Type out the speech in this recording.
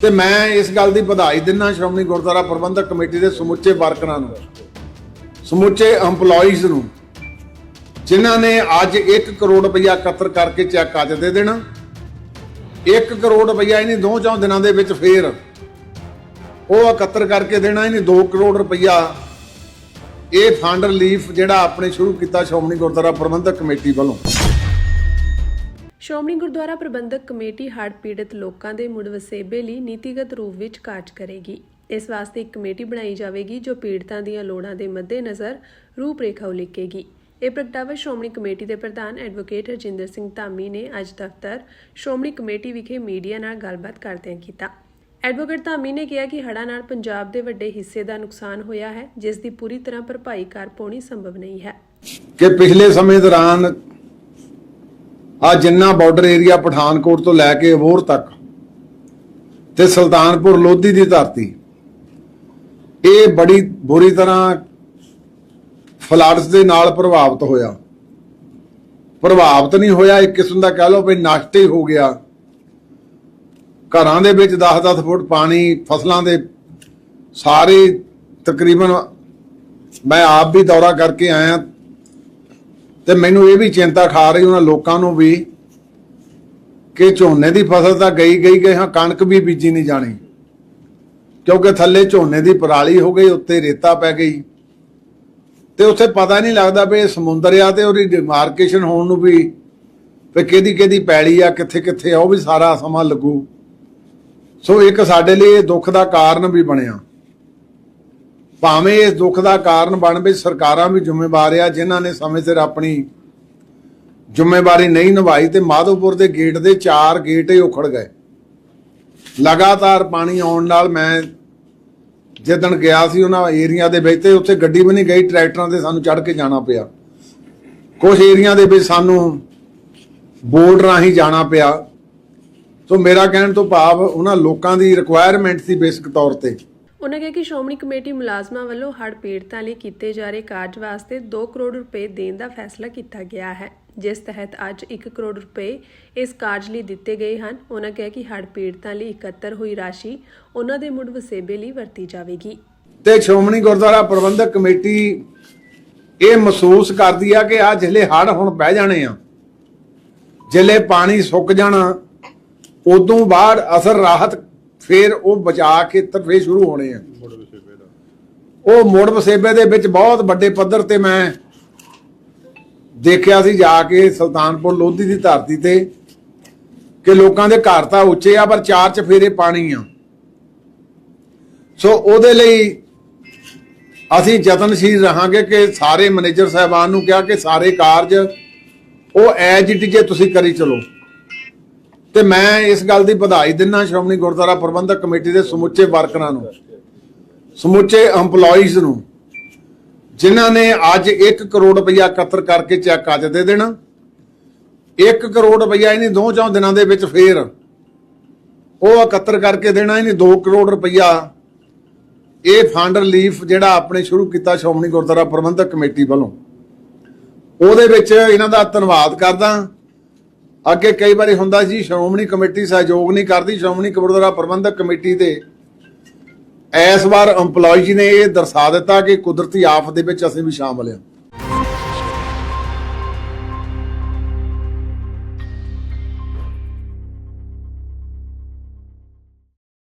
ਤੇ ਮੈਂ ਇਸ ਗੱਲ ਦੀ ਵਧਾਈ ਦਿੰਦਾ ਸ਼੍ਰੋਮਣੀ ਗੁਰਦੁਆਰਾ ਪ੍ਰਬੰਧਕ ਕਮੇਟੀ ਦੇ ਸਮੁੱਚੇ ਵਰਕਰਾਂ ਨੂੰ, ਸਮੁੱਚੇ EMPLOYEES ਨੂੰ, ਜਿਨ੍ਹਾਂ ਨੇ ਅੱਜ 1 ਕਰੋੜ ਰੁਪਇਆ ਇਕੱਤਰ ਕਰਕੇ ਚੈੱਕ ਅੱਜ ਦੇ ਦੇਣਾ। 1 ਕਰੋੜ ਰੁਪਇਆ ਇਹਨੇ ਦੋ ਚੌਂ ਦਿਨਾਂ ਦੇ ਵਿੱਚ ਫੇਰ ਉਹ ਇਕੱਤਰ ਕਰਕੇ ਦੇਣਾ, ਇਹਨੇ 2 ਕਰੋੜ ਰੁਪਇਆ ਇਹ ਫੰਡ ਰਿਲੀਫ ਜਿਹੜਾ ਆਪਣੇ ਸ਼ੁਰੂ ਕੀਤਾ ਸ਼੍ਰੋਮਣੀ ਗੁਰਦੁਆਰਾ ਪ੍ਰਬੰਧਕ ਕਮੇਟੀ ਵੱਲੋਂ। ਸ਼੍ਰੋਮਣੀ ਗੁਰਦੁਆਰਾ ਪ੍ਰਬੰਧਕ ਕਮੇਟੀ ਹੜ੍ਹ ਪੀੜਤ ਲੋਕਾਂ ਦੇ ਮੁੜ ਵਸੇਬੇ ਲਈ ਨੀਤੀਗਤ ਰੂਪ ਵਿੱਚ ਕਾਰਜ ਕਰੇਗੀ। ਇਸ ਵਾਸਤੇ ਇੱਕ ਕਮੇਟੀ ਬਣਾਈ ਜਾਵੇਗੀ ਜੋ ਪੀੜਤਾਂ ਦੀਆਂ ਲੋੜਾਂ ਦੇ ਮੱਦੇਨਜ਼ਰ ਰੂਪਰੇਖਾ ਉਲੀਕੇਗੀ। ਇਹ ਪ੍ਰਗਟਾਵਾ ਸ਼੍ਰੋਮਣੀ ਕਮੇਟੀ ਦੇ ਪ੍ਰਧਾਨ ਐਡਵੋਕੇਟ ਹਰਜਿੰਦਰ ਸਿੰਘ ਧਾਮੀ ਨੇ ਅੱਜ ਦਫ਼ਤਰ ਸ਼੍ਰੋਮਣੀ ਕਮੇਟੀ ਵਿਖੇ ਮੀਡੀਆ ਨਾਲ ਗੱਲਬਾਤ ਕਰਦਿਆਂ ਕੀਤਾ। ਐਡਵੋਕੇਟ ਧਾਮੀ ਨੇ ਕਿਹਾ ਕਿ ਹੜ੍ਹਾਂ ਨਾਲ ਪੰਜਾਬ ਦੇ ਵੱਡੇ ਹਿੱਸੇ ਦਾ ਨੁਕਸਾਨ ਹੋਇਆ ਹੈ, ਜਿਸ ਦੀ ਪੂਰੀ ਤਰ੍ਹਾਂ ਭਰਪਾਈ ਕਰ ਪਾਉਣੀ ਸੰਭਵ ਨਹੀਂ ਹੈ। ਕਿ ਪਿਛਲੇ ਸਮੇਂ ਦੌਰਾਨ ਆ ਜਿੰਨਾ ਬਾਰਡਰ ਏਰੀਆ ਪਠਾਨਕੋਟ ਤੋਂ ਲੈ ਕੇ ਅਬੋਹਰ ਤੱਕ ਤੇ ਸੁਲਤਾਨਪੁਰ ਲੋਧੀ ਦੀ ਧਰਤੀ, ਇਹ ਬੜੀ ਬੁਰੀ ਤਰ੍ਹਾਂ ਫਲੱਡਸ ਦੇ ਨਾਲ ਪ੍ਰਭਾਵਿਤ ਹੋਇਆ। ਪ੍ਰਭਾਵਿਤ ਨਹੀਂ ਹੋਇਆ, ਇੱਕ ਕਿਸਮ ਦਾ ਕਹਿ ਲਓ ਵੀ ਨਸ਼ਟ ਹੀ ਹੋ ਗਿਆ। ਘਰਾਂ ਦੇ ਵਿੱਚ 10-10 ਫੁੱਟ ਪਾਣੀ, ਫਸਲਾਂ ਦੇ ਸਾਰੇ ਤਕਰੀਬਨ ਮੈਂ ਆਪ ਵੀ ਦੌਰਾ ਕਰਕੇ ਆਇਆ ਤੇ ਮੈਨੂੰ ਇਹ ਵੀ ਚਿੰਤਾ ਖਾ ਰਹੀ ਉਹਨਾਂ ਲੋਕਾਂ ਨੂੰ ਵੀ ਕਿ ਝੋਨੇ ਦੀ ਫਸਲ ਤਾਂ ਗਈ ਗਈ ਗਈ, ਹਾਂ, ਕਣਕ ਵੀ ਬੀਜੀ ਨਹੀਂ ਜਾਣੀ। ਕਿਉਂਕਿ ਥੱਲੇ ਝੋਨੇ ਦੀ ਪਰਾਲੀ ਹੋ ਗਈ, ਉੱਤੇ ਰੇਤਾ ਪੈ ਗਈ। ਤੇ ਉੱਥੇ ਪਤਾ ਨਹੀਂ ਲੱਗਦਾ ਵੀ ਇਹ ਸਮੁੰਦਰ ਆ ਤੇ ਉਹਦੀ ਡਿਮਾਰਕੇਸ਼ਨ ਹੋਣ ਨੂੰ ਵੀ ਵੀ ਕਿਹਦੀ ਕਿਹਦੀ ਪੈਲੀ ਆ, ਕਿੱਥੇ ਕਿੱਥੇ ਆ, ਉਹ ਵੀ ਸਾਰਾ ਸਮਾਂ ਲੱਗੂ। ਸੋ ਇੱਕ ਸਾਡੇ ਲਈ ਇਹ ਦੁੱਖ ਦਾ ਕਾਰਨ ਵੀ ਬਣਿਆ। ਭਾਵੇਂ ਇਸ ਦੁੱਖ ਦਾ ਕਾਰਨ ਬਣ ਵੀ ਸਰਕਾਰਾਂ ਵੀ ਜ਼ਿੰਮੇਵਾਰ ਆ, ਜਿਨ੍ਹਾਂ ਨੇ ਸਮੇਂ ਸਿਰ ਆਪਣੀ ਜ਼ਿੰਮੇਵਾਰੀ ਨਹੀਂ ਨਿਭਾਈ ਤੇ ਮਾਧੋਪੁਰ ਦੇ ਗੇਟ ਦੇ ਚਾਰ ਗੇਟ ਹੀ ਉਖੜ ਗਏ। ਲਗਾਤਾਰ ਪਾਣੀ ਆਉਣ ਨਾਲ ਮੈਂ ਜਿੱਦਣ ਗਿਆ ਸੀ ਉਹਨਾਂ ਏਰੀਆ ਦੇ ਵਿੱਚ ਤੇ ਉੱਥੇ ਗੱਡੀ ਵੀ ਨਹੀਂ ਗਈ, ਟਰੈਕਟਰਾਂ ਤੇ ਸਾਨੂੰ ਚੜ ਕੇ ਜਾਣਾ ਪਿਆ। ਕੁਝ ਏਰੀਆ ਦੇ ਵਿੱਚ ਸਾਨੂੰ ਬੋਰਡ ਰਾਹੀਂ ਜਾਣਾ ਪਿਆ। ਸੋ ਮੇਰਾ ਕਹਿਣ ਤੋਂ ਭਾਵ ਉਹਨਾਂ ਲੋਕਾਂ ਦੀ ਰਿਕੁਆਇਰਮੈਂਟ ਸੀ ਬੇਸਿਕ ਤੌਰ ਤੇ। ਉਨ੍ਹਾਂ ਕਿਹਾ ਕਿ ਸ਼੍ਰੋਮਣੀ ਕਮੇਟੀ ਮੁਲਾਜ਼ਮਾਂ ਵੱਲੋਂ ਹੜ੍ਹ ਪੀੜਤਾਂ ਲਈ ਕੀਤੇ ਜਾ ਰਹੇ ਕਾਰਜ ਵਾਸਤੇ 2 ਕਰੋੜ ਰੁਪਏ ਦੇਣ ਦਾ ਫੈਸਲਾ ਕੀਤਾ ਗਿਆ ਹੈ, ਜਿਸ ਤਹਿਤ ਅੱਜ 1 ਕਰੋੜ ਰੁਪਏ ਇਸ ਕਾਰਜ ਲਈ ਦਿੱਤੇ ਗਏ ਹਨ। ਉਨ੍ਹਾਂ ਕਿਹਾ ਕਿ ਹੜ੍ਹ ਪੀੜਤਾਂ ਲਈ ਇਕੱਤਰ ਹੋਈ ਰਾਸ਼ੀ ਉਹਨਾਂ ਦੇ ਮੁੜ ਵਸੇਬੇ ਲਈ ਵਰਤੀ ਜਾਵੇਗੀ। ਤੇ ਸ਼੍ਰੋਮਣੀ ਗੁਰਦੁਆਰਾ ਪ੍ਰਬੰਧਕ ਕਮੇਟੀ ਇਹ ਮਹਿਸੂਸ ਕਰਦੀ ਆ ਕਿ ਆ ਜਿਹੜੇ ਹੜ ਹੁਣ ਬਹਿ ਜਾਣੇ ਆ। ਜਿਲੇ ਪਾਣੀ ਸੁੱਕ ਜਾਣਾ, ਉਦੋਂ ਬਾਅਦ ਅਸਰ ਰਾਹਤ ਫਿਰ ਉਹ ਬਚਾ ਕੇ ਤਰਫੇ ਸ਼ੁਰੂ ਹੋਣੇ ਆ। ਉਹ ਮੁੜ ਵਸੇਬੇ ਦੇ ਵਿੱਚ ਬਹੁਤ ਵੱਡੇ ਪੱਧਰ ਤੇ ਮੈਂ ਦੇਖਿਆ ਸੀ ਜਾ ਕੇ ਸੁਲਤਾਨਪੁਰ ਲੋਧੀ ਦੀ ਧਰਤੀ ਤੇ ਕਿ ਲੋਕਾਂ ਦੇ ਘਰ ਤਾਂ ਉੱਚੇ ਆ ਪਰ ਚਾਰ ਚਫੇਰੇ ਪਾਣੀ ਆ। ਸੋ ਉਹਦੇ ਲਈ ਅਸੀਂ ਯਤਨਸ਼ੀਲ ਰਹਾਂਗੇ ਕਿ ਸਾਰੇ ਮੈਨੇਜਰ ਸਾਹਿਬਾਨ ਨੂੰ ਕਿਹਾ ਕਿ ਸਾਰੇ ਕਾਰਜ ਉਹ ਐਜ ਇਟ ਜੇ ਤੁਸੀਂ ਕਰੀ ਚਲੋ। ਤੇ ਮੈਂ ਇਸ ਗੱਲ ਦੀ ਵਧਾਈ ਦਿੰਦਾ ਸ਼੍ਰੋਮਣੀ ਗੁਰਦੁਆਰਾ ਪ੍ਰਬੰਧਕ ਕਮੇਟੀ ਦੇ ਸਮੁੱਚੇ ਵਰਕਰਾਂ ਨੂੰ, ਸਮੁੱਚੇ EMPLOYEES ਨੂੰ, ਜਿਨ੍ਹਾਂ ਨੇ ਅੱਜ 1 ਕਰੋੜ ਰੁਪਇਆ ਇਕੱਤਰ ਕਰਕੇ ਚੈੱਕ ਅੱਜ ਦੇ ਦੇਣਾ। 1 ਕਰੋੜ ਰੁਪਇਆ ਇਹਨੇ ਦੋ ਚੌਂ ਦਿਨਾਂ ਦੇ ਵਿੱਚ ਫੇਰ ਉਹ ਇਕੱਤਰ ਕਰਕੇ ਦੇਣਾ, ਇਹਨੇ 2 ਕਰੋੜ ਰੁਪਇਆ ਇਹ ਫੰਡ ਰਿਲੀਫ ਜਿਹੜਾ ਆਪਣੇ ਸ਼ੁਰੂ ਕੀਤਾ ਸ਼੍ਰੋਮਣੀ ਗੁਰਦੁਆਰਾ ਪ੍ਰਬੰਧਕ ਕਮੇਟੀ ਵੱਲੋਂ। ਉਹਦੇ ਵਿੱਚ ਇਹਨਾਂ ਦਾ ਧੰਨਵਾਦ ਕਰਦਾ। ਅੱਗੇ ਕਈ ਵਾਰੀ ਹੁੰਦਾ ਸੀ ਸ਼੍ਰੋਮਣੀ ਕਮੇਟੀ ਸਹਿਯੋਗ ਨਹੀਂ ਕਰਦੀ, ਸ਼੍ਰੋਮਣੀ ਗੁਰਦੁਆਰਾ ਪ੍ਰਬੰਧਕ ਕਮੇਟੀ ਦੇ। ਇਸ ਵਾਰ EMPLOYEE ਨੇ ਇਹ ਦਰਸਾ ਦਿੱਤਾ ਕਿ ਕੁਦਰਤੀ ਆਫਤ ਦੇ ਵਿੱਚ ਅਸੀਂ ਵੀ ਸ਼ਾਮਲ ਹਾਂ।